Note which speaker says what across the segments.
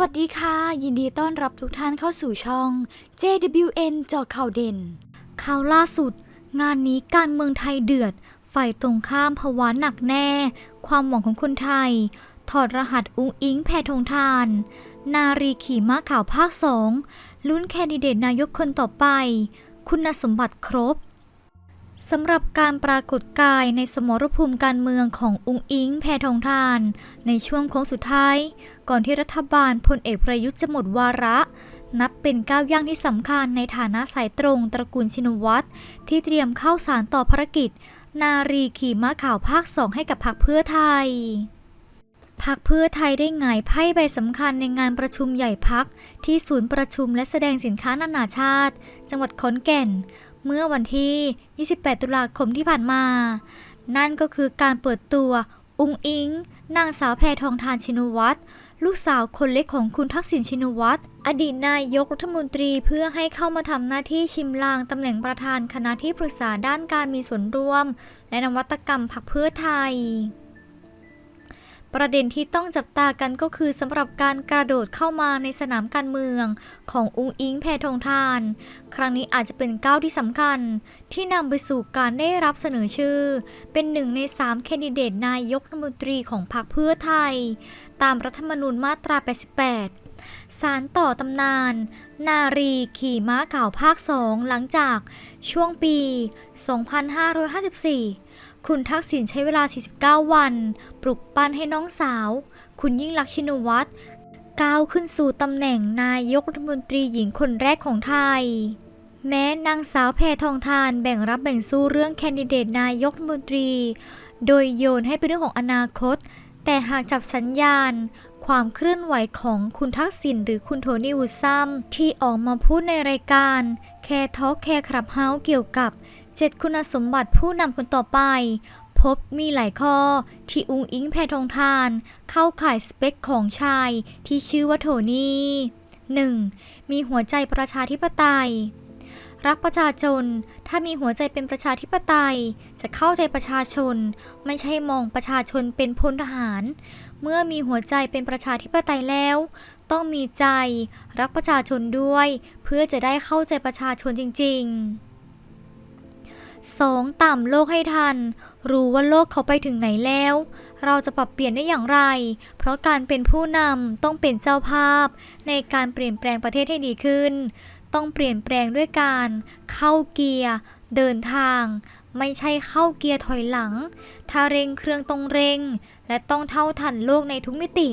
Speaker 1: วัสดีค่ะ ยินดีต้อนรับทุกท่านเข้าสู่ช่อง JWN จอข่าวเด่น ข่าวล่าสุด งานนี้การเมืองไทยเดือด ฝ่ายตรงข้ามภาวะหนักแน่ ความหวังของคนไทย ถอดรหัสอุ้งอิงแพทองทาน นารีขี่ม้าขาวภาคสองลุ้นแคนดิเดตนายกคนต่อไป คุณสมบัติครบ สำหรับการปรากฏกายในสมรภูมิการเมืองของอุงอิงแพทองทาน ในช่วงโค้งสุดท้าย ก่อนที่รัฐบาลพลเอกประยุทธ์จะหมดวาระ นับเป็นก้าวย่างที่สำคัญในฐานะสายตรงตระกูลชินวัตรที่เตรียมเข้าสารต่อภารกิจ นารีขี่ม้าขาวภาคสองให้กับพรรคเพื่อไทย พักเพื่อไทยได้หงไพ่ใบสำคัญในงานประชุมใหญ่พัก ที่ศูนย์ประชุมและแสดงสินค้านานาชาติ จังหวัดขอนแก่น เมื่อวันที่ 28 ตุลาคมที่ผ่านมา นั่นก็คือการเปิดตัว อุงอิง นางสาวแพทองทานชินวัตรลูกสาวคนเล็กของคุณทักษิณชินวัตร อดีตนายกรัฐมนตรีเพื่อให้เข้ามาทำหน้าที่ชิมลางตำแหน่งประธานคณะที่ปรึกษาด้านการมีส่วนร่วม และนวัตกรรมพรรคเพื่อไทย ประเด็นที่ต้องจับตากันก็คือสำหรับการกระโดดเข้ามาในสนามการเมืองของอุงอิงแพทองทาน ครั้งนี้อาจจะเป็นก้าวที่สำคัญ ที่นำไปสู่การได้รับเสนอชื่อ เป็นหนึ่งในสามแคนดิเดตนายกรัฐมนตรีของพรรคเพื่อไทย ตามรัฐธรรมนูญมาตรา 88 สารต่อตำนาน นารีขี่ม้าขาวภาคสองหลังจากช่วงปี 2554 คุณทักษิณใช้เวลา 49 วัน ปลุกปั้นให้น้องสาว คุณยิ่งลักษณ์ชินวัตรก้าวขึ้นสู่ตำแหน่งนายกรัฐมนตรีหญิงคนแรกของไทย แม้นางสาวแพทองทานแบ่งรับแบ่งสู้เรื่องแคนดิเดตนายกรัฐมนตรี โดยโยนให้เป็นเรื่องของอนาคต แต่หากจับสัญญาณ ความเคลื่อนไหวของคุณทักษิณหรือคุณโทนี่วูซัมที่ออกมาพูดในรายการแคร์ทอ k แคร์คลับเฮาส์เกี่ยวกับ 7 คุณสมบัติผู้นำคนต่อไป พบมีหลายข้อที่อุงอิงแพทองทาน เข้าข่ายสเปคของชายที่ชื่อว่าโทนี่ 1. มีหัวใจประชาธิปไตย รักประชาชน ถ้ามีหัวใจเป็นประชาธิปไตย จะเข้าใจประชาชน ไม่ใช่มองประชาชนเป็นพลทหาร เมื่อมีหัวใจเป็นประชาธิปไตยแล้ว ต้องมีใจ รักประชาชนด้วย เพื่อจะได้เข้าใจประชาชนจริง ๆ 2. ต่ำโลกให้ทัน รู้ว่าโลกเขาไปถึงไหนแล้ว เราจะปรับเปลี่ยนได้อย่างไร เพราะการเป็นผู้นำต้องเป็นเจ้าภาพ ในการเปลี่ยนแปลงประเทศให้ดีขึ้น ต้องเปลี่ยนแปลงด้วยการ เข้าเกียร์ เดินทาง ไม่ใช่เข้าเกียร์ถอยหลัง ถ้าเร่งเครื่องต้องเร่ง และต้องเท่าทันโลกในทุกมิติ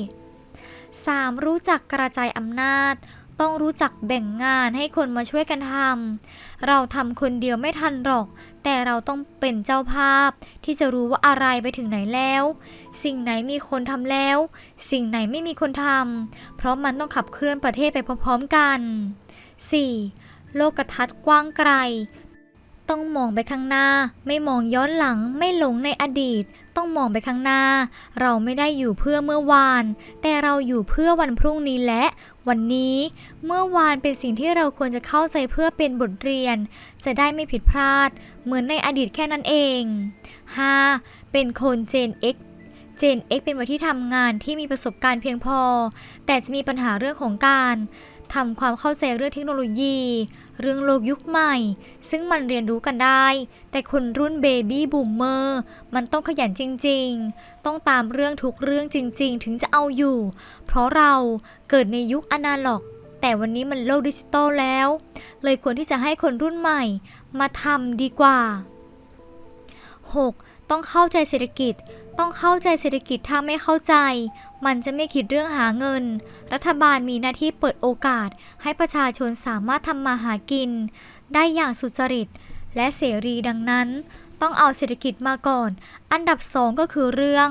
Speaker 1: 3. รู้จักกระจายอำนาจ ต้องรู้จักแบ่งงานให้คนมาช่วยกันทำเราทำคนเดียวไม่ทันหรอก แต่เราต้องเป็นเจ้าภาพ ที่จะรู้ว่าอะไรไปถึงไหนแล้ว สิ่งไหนมีคนทำแล้ว สิ่งไหนไม่มีคนทำเพราะมันต้องขับเคลื่อนประเทศไปพร้อมๆกัน 4. โลกทัศน์กว้างไกล ต้องมองไปข้างหน้า ไม่มองย้อนหลัง ไม่หลงในอดีต ต้องมองไปข้างหน้า เราไม่ได้อยู่เพื่อเมื่อวาน แต่เราอยู่เพื่อวันพรุ่งนี้และ วันนี้เมื่อวานเป็นสิ่งที่เราควรจะเข้าใจเพื่อเป็นบทเรียน จะได้ไม่ผิดพลาด เหมือนในอดีตแค่นั้นเอง 5. เป็นคนเจน X เจน X เป็นวัยที่ทำงานที่มีประสบการณ์เพียงพอ แต่จะมีปัญหาเรื่องของการ ทำความเข้าใจเรื่องเทคโนโลยี เรื่องโลกยุคใหม่ ซึ่งมันเรียนรู้กันได้ แต่คนรุ่นเบบี้บูมเมอร์มันต้องขยันจริง ๆ ต้องตามเรื่องทุกเรื่องจริง ๆ ถึงจะเอาอยู่ เพราะเราเกิดในยุคอนาล็อก แต่วันนี้มันโลกดิจิตอลแล้ว เลยควรที่จะให้คนรุ่นใหม่มาทำดีกว่า 6. ต้องเข้าใจเศรษฐกิจ ต้องเข้าใจเศรษฐกิจถ้าไม่เข้าใจ มันจะไม่คิดเรื่องหาเงิน รัฐบาลมีหน้าที่เปิดโอกาส ให้ประชาชนสามารถทำมาหากิน ได้อย่างสุจริต และเสรีดังนั้น ต้องเอาเศรษฐกิจมาก่อน อันดับ2ก็คือเรื่อง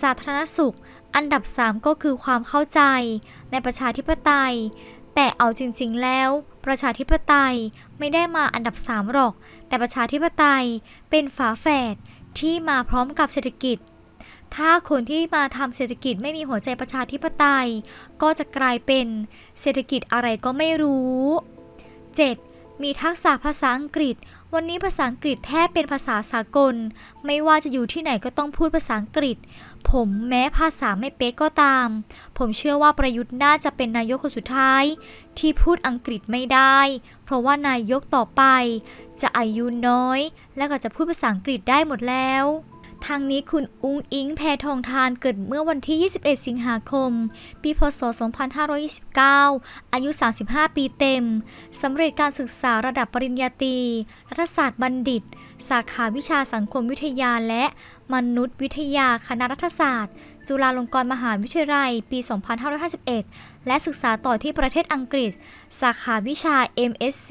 Speaker 1: สาธารณสุข อันดับ3ก็คือความเข้าใจ ในประชาธิปไตย แต่เอาจริง ๆ แล้วประชาธิปไตยไม่ได้มาอันดับ3หรอก แต่ประชาธิปไตยเป็นฝาแฝด ที่มาพร้อมกับเศรษฐกิจ ถ้าคนที่มาทำเศรษฐกิจไม่มีหัวใจประชาธิปไตย ก็จะกลายเป็นเศรษฐกิจอะไรก็ไม่รู้ 7. มีทักษะภาษาอังกฤษ วันนี้ภาษาอังกฤษแทบเป็นภาษาสากล ไม่ว่าจะอยู่ที่ไหนก็ต้องพูดภาษาอังกฤษ ผมแม้ภาษาไม่เป๊ะก็ตาม ผมเชื่อว่าประยุทธ์น่าจะเป็นนายกคนสุดท้าย ที่พูดอังกฤษไม่ได้เราะว่านายกต่อไป จะอายุน้อย และก็จะพูดภาษาอังกฤษได้หมดแล้ว ทางนี้คุณอุ้งอิงแพทองทานเกิดเมื่อวันที่ 21 สิงหาคม ปีพศ 2529 อายุ 35 ปีเต็ม สำเร็จการศึกษาระดับปริญญาตรี รัฐศาสตร์บัณฑิต สาขาวิชาสังคมวิทยาและมนุษยวิทยาคณะรัฐศาสตร์ จุฬาลงกรณ์มหาวิทยาลัย ปี 2551 และศึกษาต่อที่ประเทศอังกฤษ สาขาวิชา MSc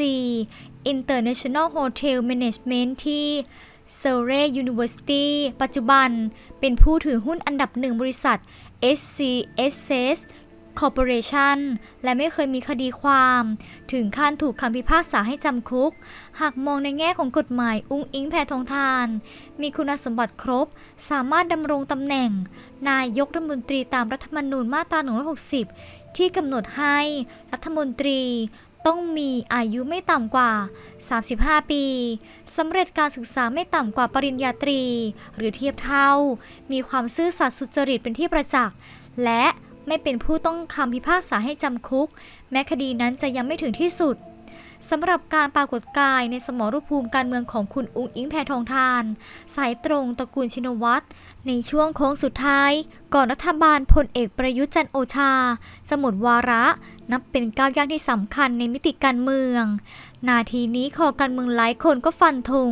Speaker 1: International Hotel Management ที่ s u r r e y University ปัจจุบันเป็นผู้ถือหุ้นอันดับหนึ่งบริษัท SCSS Corporation และไม่เคยมีคดีความ ถึงขั้นถูกคำพิพากษาให้จำคุก หากมองในแง่ของกฎหมายอุ้งอิงแพทองทาน มีคุณสมบัติครบ สามารถดำรงตำแหน่ง นายกรัฐมนตรีตามรัฐธรรมนูญมาตรา 160 ที่กำหนดให้รัฐมนตรี ต้องมีอายุไม่ต่ำกว่า 35 ปีสำเร็จการศึกษาไม่ต่ำกว่าปริญญาตรี หรือเทียบเท่า มีความซื่อสัตย์สุจริตเป็นที่ประจักษ์ และไม่เป็นผู้ต้องคำพิพากษาให้จำคุก แม้คดีนั้นจะยังไม่ถึงที่สุด สำหรับการปรากฏกายในสมรภูมิการเมืองของคุณอุ้งอิงแพทองทาน สายตรงตระกูลชินวัตรในช่วงโค้งสุดท้าย ก่อนรัฐบาลพลเอกประยุทธ์จันโอชา จะหมดวาระ นับเป็นก้าวย่างที่สำคัญในมิติการเมือง นาทีนี้คอการเมืองหลายคนก็ฟันธง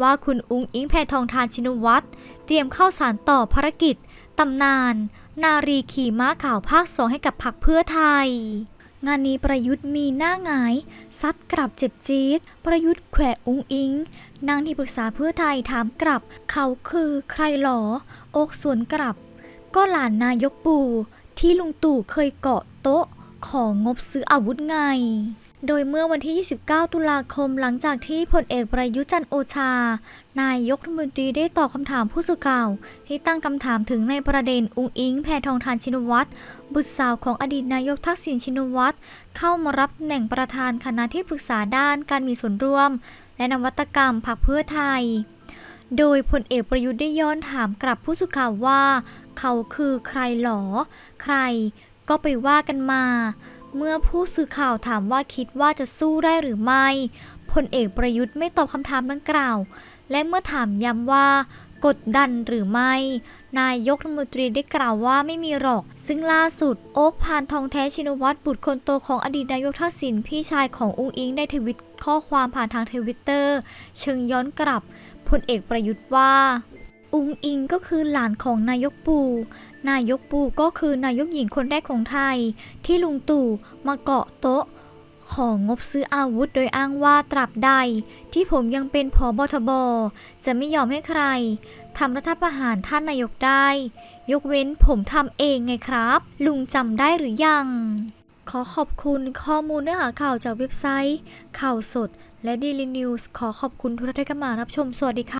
Speaker 1: ว่าคุณอุ้งอิงแพทองทานชินวัตรเตรียมเข้าสารต่อภารกิจตำนาน นารีขี่ม้าขาวภาคสองให้กับพรรคเพื่อไทย งานนี้ประยุทธ์มีหน้าหงาย ซัดกลับเจ็บจี๊ด ประยุทธ์แขวะอุ้งอิง นางที่ปรึกษาเพื่อไทยถามกลับ เขาคือใครหรออกสวนกลับ ก็หลานนายกปู่ที่ลุงตู่เคยเกาะโต๊ะของงบซื้ออาวุธไง โดยเมื่อวันที่ 29 ตุลาคมหลังจากที่พลเอกประยุจันโอชา นายกรัฐมนตรีได้ตอบคำถามผู้สื่อข่าว ที่ตั้งคำถามถึงในประเด็นอุงอิงแพทองทานชินวัตรบุตรสาวของอดีตนายกทักษิณชินวัตรเข้ามารับตำแหน่งประธานคณะที่ปรึกษาด้านการมีส่วนร่วม และนวัตกรรมพรรคเพื่อไทย โดยพลเอกประยุทธ์ได้ย้อนถามกลับผู้สื่อข่าวว่า เขาคือใครหรอ ใคร ก็ไปว่ากันมา เมื่อผู้สื่อข่าวถามว่าคิดว่าจะสู้ได้หรือไม่ พลเอกประยุทธ์ไม่ตอบคำถามดังกล่าว และเมื่อถามย้ำว่ากดดันหรือไม่ นายกรัฐมนตรีได้กล่าวว่าไม่มีหรอก ซึ่งล่าสุด โอ๊คพานทองแท้ชินวัตรบุตรคนโตของอดีตนายกทักษิณพี่ชายของอุ้งอิงได้ทวิตข้อความผ่านทางทวิตเตอร์ เชิงย้อนกลับพลเอกประยุทธ์ว่า อุงอิงก็คือหลานของนายกปู่นายกปู่ก็คือนายกหญิงคนแรกของไทย ที่ลุงตู่มาเกาะโต๊ะ ของงบซื้ออาวุธโดยอ้างว่าตราบใด ที่ผมยังเป็นผอบทบ จะไม่ยอมให้ใครทำรัฐประหารท่านนายกได้ ยกเว้นผมทำเองไงครับ ลุงจำได้หรือยังขอขอบคุณข้อมูลเนื้อหาข่าวจากเว็บไซต์ ข่าวสด และ Daily News ขอขอบคุณทุกท่านที่เข้ามารับชม สวัสดีค่ะ